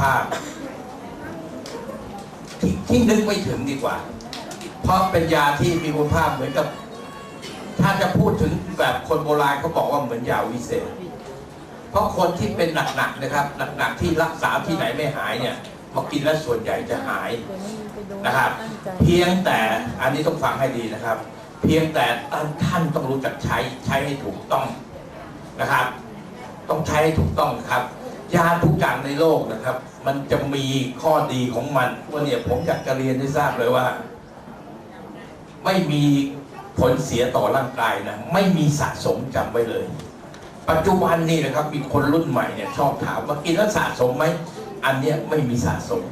ภาพที่ที่นึกไม่ถึงดีกว่า เพราะเป็นยาที่มีคุณภาพเหมือนกับ ถ้าจะพูดถึงแบบคนโบราณเขาบอกว่าเหมือนยาวิเศษ เพราะคนที่เป็นหนักๆนะครับหนักๆที่รักษาที่ไหนไม่หายเนี่ยพอกินแล้วส่วนใหญ่จะหายนะครับ เพียงแต่อันนี้ต้องฟังให้ดีนะครับ เพียงแต่ท่านต้องรู้จักใช้ใช้ให้ถูกต้องนะครับ ต้องใช้ให้ถูกต้องนะครับ ยาทุกอย่างในโลกนะครับ มันจะมีข้อดีของมันว่าเนี่ยผมอยากจะเรียนให้ทราบเลยว่า ไม่มีผลเสียต่อร่างกายนะ ไม่มีสะสมจำไว้เลย ปัจจุบันนี่นะครับ มีคนรุ่นใหม่เนี่ยชอบถามว่ากินแล้วสะสมไหมอันเนี้ยไม่มีสะสม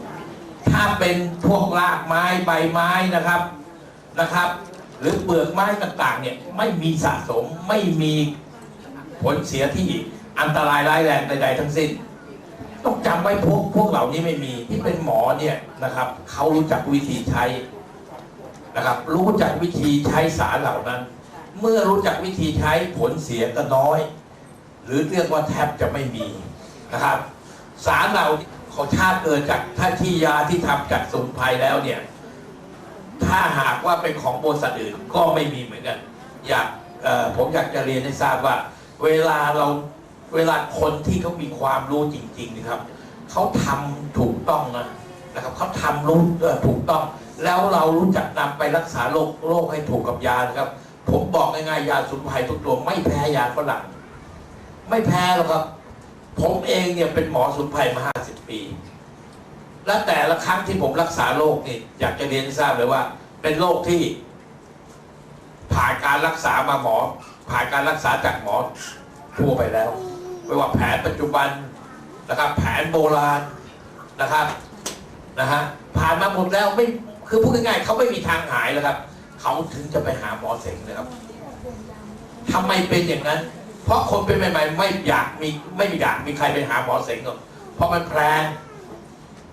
ถ้าเป็นพวกรากไม้ใบไม้นะครับนะครับ หรือเปลือกไม้ต่างๆเนี่ยไม่มีสะสมไม่มีผลเสียที่อันตรายร้ายแรงใดๆทั้งสิ้น ต้องจำไว้พวกพวกเหล่านี้ไม่มีที่เป็นหมอเนี่ยนะครับเขารู้จักวิธีใช้นะครับ รู้จักวิธีใช้สารเหล่านั้น เมื่อรู้จักวิธีใช้ผลเสียก็น้อย หรือเรียกว่าแทบจะไม่มีนะครับ สารเหล่าของชาติเกิดจากถ้าที่ยาที่ทำจากสมุนไพรแล้วเนี่ยถ้าหากว่าเป็นของบริษัทอื่นก็ไม่มีเหมือนกัน อยากผมอยากจะเรียนให้ทราบว่า เวลาเรา เวลาคนที่เขามีความรู้จริง ๆ นะครับเขาทำถูกต้องนะนะครับเขาทำรู้ถูกต้อง แล้วเรารู้จักนำไปรักษาโรคโรคให้ถูกกับยานะครับ ผมบอกง่ายๆยาสุนไพรทุกตัวไม่แพ้ยาฝรั่งไม่แพ้หรอกครับ ผมเองเนี่ยเป็นหมอสุนไพรมา50ปี และแต่ละครั้งที่ผมรักษาโรคนี่อยากจะเรียนทราบเลยว่า เป็นโรคที่ ผ่านการรักษามาหมอ ผ่านการรักษาจากหมอทั่วไปแล้ว ไม่ว่าแผนปัจจุบันนะครับแผนโบราณนะครับนะฮะผ่านมาหมดแล้วไม่คือพูดง่ายๆเขาไม่มีทางหายแล้วครับ เขาถึงจะไปหาหมอเสงนะครับทำไมเป็นอย่างนั้น เพราะคนเป็นใหม่ๆไม่อยากมีไม่อยากมีใครไปหาหมอเสงหรอกเพราะมันแพง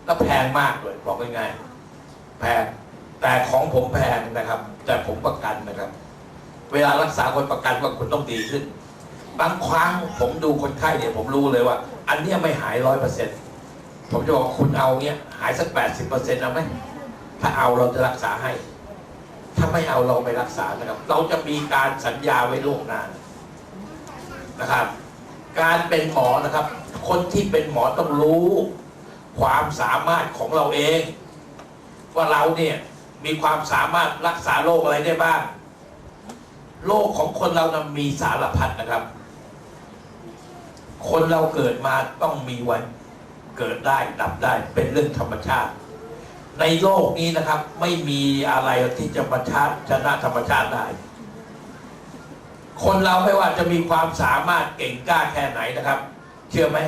แล้วแพงมากเลยบอกง่ายๆแพงแต่ของผมแพงนะครับ แต่ผมประกันนะครับ เวลารักษาคนประกันว่าคุณต้องดีขึ้น บางครั้งผมดูคนไข้เนี่ยผมรู้เลยว่า อันเนี้ยไม่หายร้อยเปอร์เซ็นต์ผมจะบอกคุณเอาเนี้ยหายสักแปดสิบเปอร์เซ็นต์เอาไหมถ้าเอาเราจะรักษาให้ ถ้าไม่เอาเราไม่รักษานะครับ เราจะมีการสัญญาไว้ล่วงหน้านะครับ การเป็นหมอนะครับ คนที่เป็นหมอต้องรู้ ความสามารถของเราเอง ว่าเราเนี่ยมีความสามารถรักษาโรคอะไรได้บ้างโรคของคนเรานะมีสารพัดนะครับ คนเราเกิดมาต้องมีวันเกิดได้ดับได้เป็นเรื่องธรรมชาติ ในโลกนี้นะครับ ไม่มีอะไรที่จะมาชาชนะธรรมชาติได้ คนเราไม่ว่าจะมีความสามารถเก่งกล้าแค่ไหนนะครับ เชื่อไหม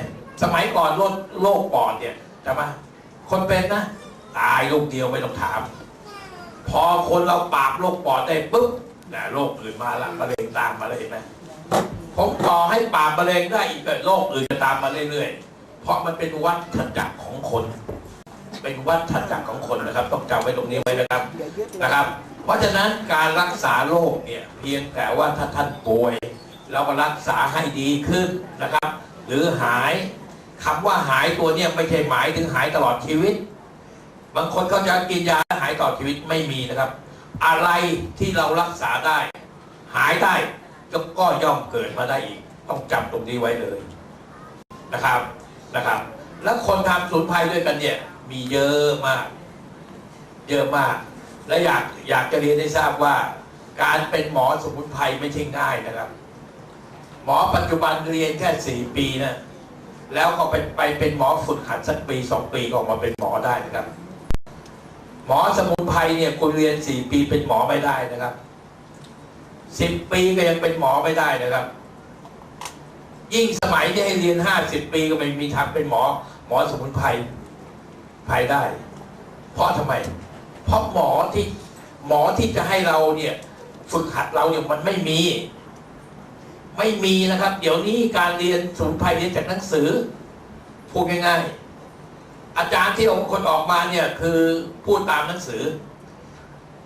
สมัยก่อนโรคโรคปอดเนี่ยจะมาคนเป็นนะตายลูกเดียวไม่ต้องถาม พอคนเราปราบโรคปอดได้ปุ๊บนะโรคอื่นมาละมะเร็งตามมาเลยเห็นไหม ผมต่อให้ปราบมะเร็งได้อีกโรคอื่นจะตามมาเรื่อยๆ เพราะมันเป็นวัฏจักรของคน เป็นวัฏจักรของคนนะครับ ต้องจำไว้ตรงนี้ไว้นะครับนะครับ เพราะฉะนั้นการรักษาโรคเนี่ยเพียงแต่ว่าถ้าท่านป่วยเราก็รักษาให้ดีขึ้นนะครับ หรือหายคำว่าหายตัวเนี่ยไม่ใช่หมายถึงหายตลอดชีวิต บางคนเขาจะกินยาหายตลอดชีวิตไม่มีนะครับ อะไรที่เรารักษาได้ หายได้ ก็ก็ย่อมเกิดมาได้อีก ต้องจำตรงนี้ไว้เลยนะครับนะครับ แล้วคนทำสูนไพรด้วยกันเนี่ย มีเยอะมาก เยอะมาก และอยากอยากจะเรียนให้ทราบว่า การเป็นหมอสมุนไพรไม่ใช่ง่ายนะครับ หมอปัจจุบันเรียนแค่สี่ปีนะแล้วก็ไปไปเป็นหมอฝึกหัดสักปีสองปีก็ออกมาเป็นหมอได้นะครับ หมอสมุนไพรเนี่ยคุณเรียนสี่ปีเป็นหมอไม่ได้นะครับ สิบปีก็ยังเป็นหมอไม่ได้นะครับ ยิ่งสมัยที่ให้เรียนห้าสิบปีก็ไม่มีทางเป็นหมอ หมอสมุนไพรไพรได้ เพราะทำไม เพราะหมอที่หมอที่จะให้เราเนี่ย ฝึกหัดเราเนี่ยมันไม่มี ไม่มีนะครับ เดี๋ยวนี้การเรียนสมุนไพรเรียนจากหนังสือพูดง่ายๆอาจารย์ที่องค์คนออกมาเนี่ยคือพูดตามหนังสือ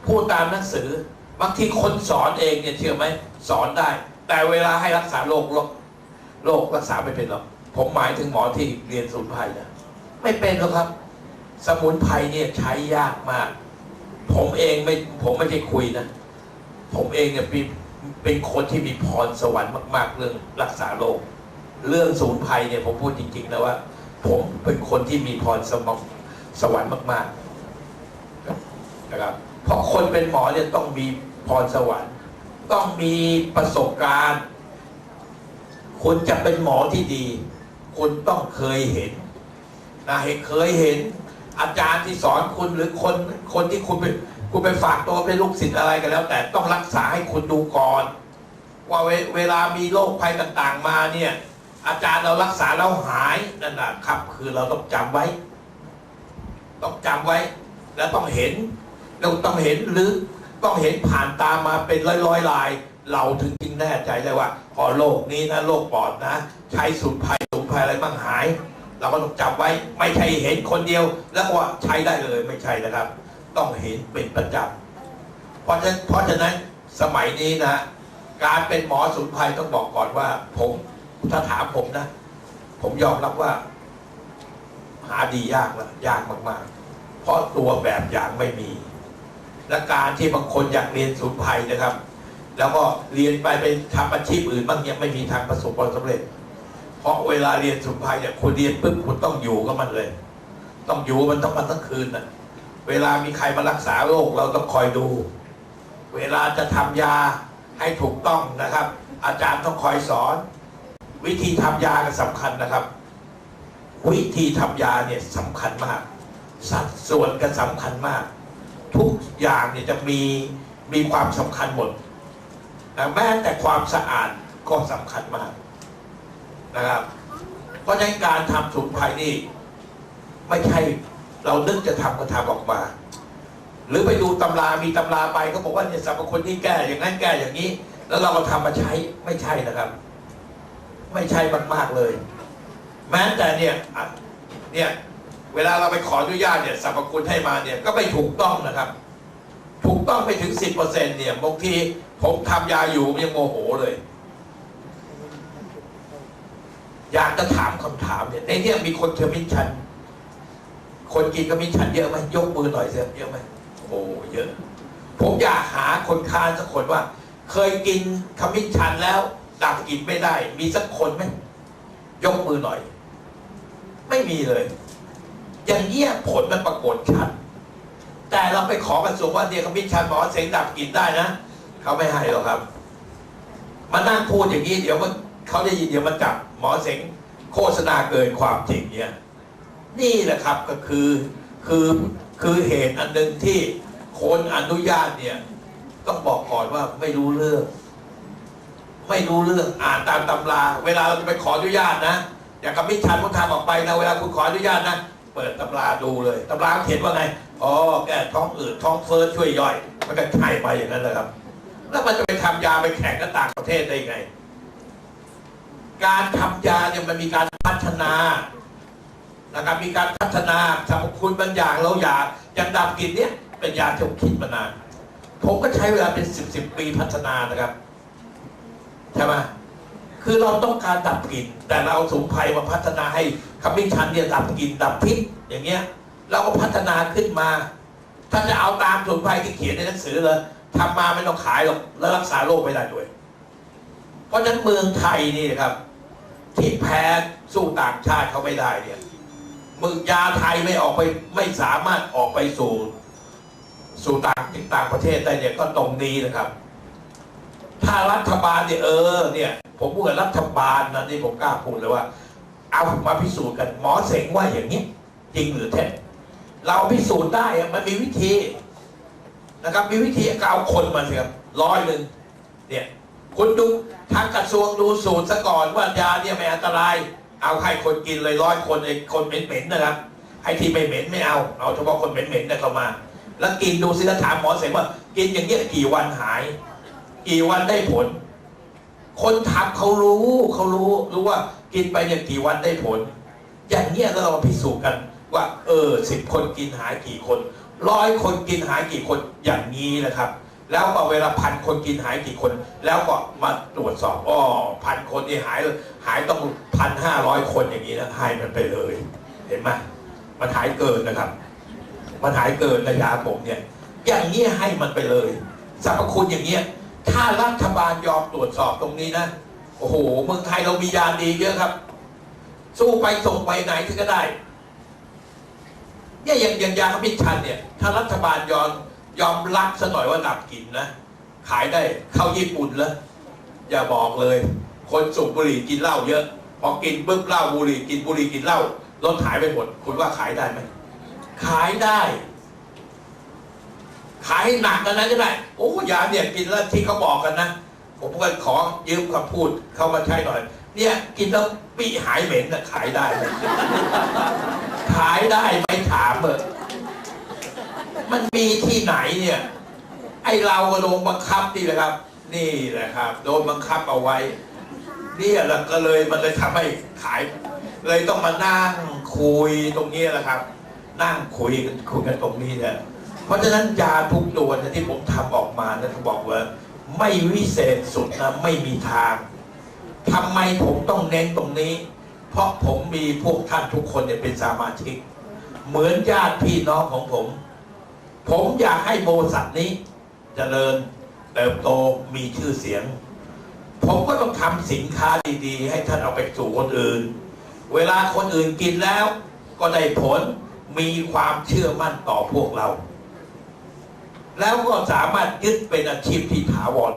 พูดตามหนังสือ บางทีคนสอนเองเนี่ยเชื่อไหมสอนได้ แต่เวลาให้รักษาโรคโรครครักษาไม่เป็นหรอกผมหมายถึงหมอที่เรียนสมุนไพรนะไม่เป็นหรอกครับ สมุนไพรเนี่ยใช้ยากมาก ผมเองไม่ผมไม่ได้คุยนะผมเองเนี่ยเป็นเป็นคนที่มีพรสวรรค์มาก ๆ เรื่องรักษาโรคเรื่องสมุนไพรเนี่ยผมพูดจริงๆนะว่า ผมเป็นคนที่มีพรสมองสวรรค์มาก ๆ นะครับ เพราะคนเป็นหมอเนี่ยต้องมีพรสวรรค์ต้องมีประสบการณ์คุณจะเป็นหมอที่ดี คุณต้องเคยเห็นนะเห็นเคยเห็นอาจารย์ที่สอนคุณหรือคนคนที่คุณไปคุณไปฝากตัวเป็นลูกศิษย์อะไรกันแล้ว แต่ต้องรักษาให้คุณดูก่อน ว่าเวเวลามีโรคภัยต่างๆมาเนี่ย อาจารย์เรารักษาแล้วหายนั่นนะครับ คือเราต้องจำไว้ ต้องจำไว้ แล้วต้องเห็น เราต้องเห็นหรือต้องเห็นผ่านตามาเป็นร้อยๆลาย เราถึงจริงแน่ใจเลยว่าพอโรคนี้นะโรคปอดนะ ใช้สูตรภัยสูตรภัยอะไรบ้างหาย เราก็ต้องจำไว้ไม่ใช่เห็นคนเดียว แล้วว่าใช้ได้เลยไม่ใช่นะครับ ต้องเห็นเป็นประจำเพราะฉะนั้นเพราะฉะนั้นสมัยนี้นะ การเป็นหมอสมุนไพรต้องบอกก่อนว่า ผมถ้าถามผมนะ ผมยอมรับว่า หาดียากละยากมากๆ เพราะตัวแบบอย่างไม่มี และการที่บางคนอยากเรียนสมุนไพรนะครับ แล้วก็เรียนไปไปทำอาชีพอื่นบ้างยังไม่มีทางประสบความสำเร็จ เพราะเวลาเรียนสมุนไพรเนี่ยคุณเรียนปุ๊บคุณต้องอยู่กับมันเลย ต้องอยู่มันต้องมันทั้งคืนน่ะเวลามีใครมารักษาโรคเราต้องคอยดู เวลาจะทำยาให้ถูกต้องนะครับ อาจารย์ต้องคอยสอน วิธีทำยาก็สำคัญนะครับ วิธีทำยาเนี่ยสำคัญมาก สัดส่วนก็สำคัญมาก ทุกอย่างเนี่ยจะมีมีความสำคัญหมดแต่แม้แต่ความสะอาดก็สำคัญมากนะครับเพราะฉะนั้นการทำสมุนไพรนี่ ไม่ใช่เรานึกจะทำก็ทำออกมา หรือไปดูตำรามีตำราไปเขาบอกว่าเนี่ยสรรพคุณที่แก้อย่างนั้นแก้อย่างนี้ แล้วเราก็ทำมาใช้ไม่ใช่นะครับ ไม่ใช่มากๆเลย แม้แต่เนี่ยเนี่ย เวลาเราไปขออนุญาตเนี่ยสรรพคุณให้มาเนี่ยก็ไม่ถูกต้องนะครับ ถูกต้องไปถึงสิบเปอร์เซ็นเนี่ยบางทีผมทำยาอยู่ยังโมโหเลย อยากจะถามคำถามเนี่ยในเนี่ยมีคนขมิ้นชันคนกินขมิ้นชันเยอะไหมยกมือหน่อยเสียเยอะไหมโอ้เยอะ ผมอยากหาคนค้านสักคนว่า เคยกินขมิ้นชันแล้วดับกลินไม่ได้ มีสักคนไหมยกมือหน่อย ไม่มีเลย อย่างเงี้ยผลมันปรากฏชัด แต่เราไปขอกระทรวงว่าเนี่ยขมิ้นชันหมอเสงดับกินได้นะเขาไม่ให้หรอกครับ มานั่งพูดอย่างนี้เดี๋ยวมันเขาได้ยินเดี๋ยวมันจับหมอเสงโฆษณาเกินความจริงเนี่ย นี่แหละครับก็คือคือคือเหตุอันหนึ่งที่คนอนุญาตเนี่ยต้องบอกก่อนว่าไม่รู้เรื่อง ไม่รู้เรื่องอ่านตามตำรา เวลาเราจะไปขออนุญาตนะ อย่างกับมิชชันพุทธาออกไปนะเวลาคุณขออนุญาตนะ เปิดตำราดูเลยตำราเขียนว่าไงอ๋อแก้ท้องอืดท้องเฟ้อช่วยย่อย มันก็ใช่ไปอย่างนั้นแหละครับ แล้วมันจะไปทำยาไปแข่งกับต่างประเทศได้ไง การทำยาเนี่ยมันมีการพัฒนานะครับมีการพัฒนาสรรพคุณบางอย่างเราอยากอย่างดับกลิ่นเนี่ยเป็นยาที่ผมคิดมานาน ผมก็ใช้เวลาเป็นสิบสิบปีพัฒนานะครับ ใช่ไหม คือเราต้องการดับกลิ่นแต่เราสมุนไพรมาพัฒนาให้ขมิ้นชันเนี่ยดับกลิ่นดับพิษอย่างเงี้ย เราก็พัฒนาขึ้นมา ถ้าจะเอาตามสมุนไพรที่เขียนในหนังสือเลยทำมาไม่ต้องขายหรอกแล้วรักษาโรคไม่ได้ด้วย เพราะฉะนั้นเมืองไทยนี่นะครับ ที่แพ้สู้ต่างชาติเขาไม่ได้เนี่ยมึงยาไทยไม่ออกไปไม่สามารถออกไปสู่สู่ต่างต่างประเทศได้เนี่ยก็ตรงนี้นะครับ ถ้ารัฐบาลเนี่ยเออเนี่ย ผมพูดกับรัฐบาลนะนี่ผมกล้าพูดเลยว่า เอามาพิสูจน์กันหมอเสงว่าอย่างนี้จริงหรือเท็จเราพิสูจน์ได้มันมีวิธีนะครับ มีวิธีก็เอาคนมาเถอะร้อยหนึ่งเนี่ยคุณดูทางกระทรวงดูสูตรซะก่อนว่ายาเนี่ยไม่อันตราย เอาให้คนกินเลยร้อยคนไอ้คนเหม็นๆนะครับให้ที่ไม่เหม็นไม่เอา เอาเฉพาะคนเหม็นๆเนี่ยเข้ามา แล้วกินดูสิแล้วถามหมอเสงว่า กินอย่างเงี้ยกี่วันหาย กี่วันได้ผล คนทำเขารู้เขารู้รู้ว่ากินไปเนี่ยกี่วันได้ผล อย่างเงี้ยแล้วเราพิสูจน์กันว่า เออสิบคนกินหายกี่คนร้อยคนกินหายกี่คนอย่างนี้นะครับ แล้วก็เวลาพันคนกินหายกี่คน แล้วก็มาตรวจสอบอ๋อพันคนที่หายหายต้องพันห้าร้อยคนอย่างนี้นะให้มันไปเลย เห็นไหมมันหายเกินนะครับ มันหายเกินระยาผมเนี่ย อย่างนี้ให้มันไปเลยสรรพคุณอย่างเงี้ย ถ้ารัฐบาลยอมตรวจสอบตรงนี้นะ โอ้โห เมืองไทยเรามียาดีเยอะครับ สู้ไปส่งไปไหนที่ก็ได้ เนี่ยอย่างอย่างยาขมิ้นชันเนี่ย ถ้ารัฐบาลยอมยอมรับซะหน่อยว่าดับกลิ่นนะ ขายได้เข้าญี่ปุ่นแล้วอย่าบอกเลย คนสูบบุหรี่กินเหล้าเยอะ พอกินปุ๊บเหล้าบุหรี่กินบุหรี่กินเหล้ารถหายไปหมด คุณว่าขายได้ไหม ขายได้ ขายให้หนักกันนะก็ได้ โอ้ยาเนี่ยกินแล้วที่เขาบอกกันนะ ผมก็ขอยืมคำพูดเขามาใช้หน่อย เนี่ยกินแล้วปีหายเหม็นนะขายได้ ขายได้ไม่ถามเออมันมีที่ไหนเนี่ย ไอเราก็โดนบังคับนี่แหละครับ นี่แหละครับ โดนบังคับเอาไว้ เนี่ยแหละก็เลยมันเลยทำให้ขาย เลยต้องมานั่งคุยตรงนี้แหละครับ นั่งคุยกันคุยกันตรงนี้เนี่ย เพราะฉะนั้นยาทุกตัวนยที่ผมทำออกมานะผมบอกว่า ไม่วิเศษสุดนะไม่มีทางทำไมผมต้องเน้นตรงนี้ เพราะผมมีพวกท่านทุกคนเนี่ยเป็นสมาชิก เหมือนญาติพี่น้องของผม ผมอยากให้บริษัทนี้จเจริญเติบโตมีชื่อเสียง ผมก็ต้องทำสินค้าดีๆ ให้ท่านเอาไปสู่คนอื่น เวลาคนอื่นกินแล้ว ก็ได้ผลมีความเชื่อมั่นต่อพวกเรา แล้วก็สามารถยึดเป็นอาชีพที่ถาวร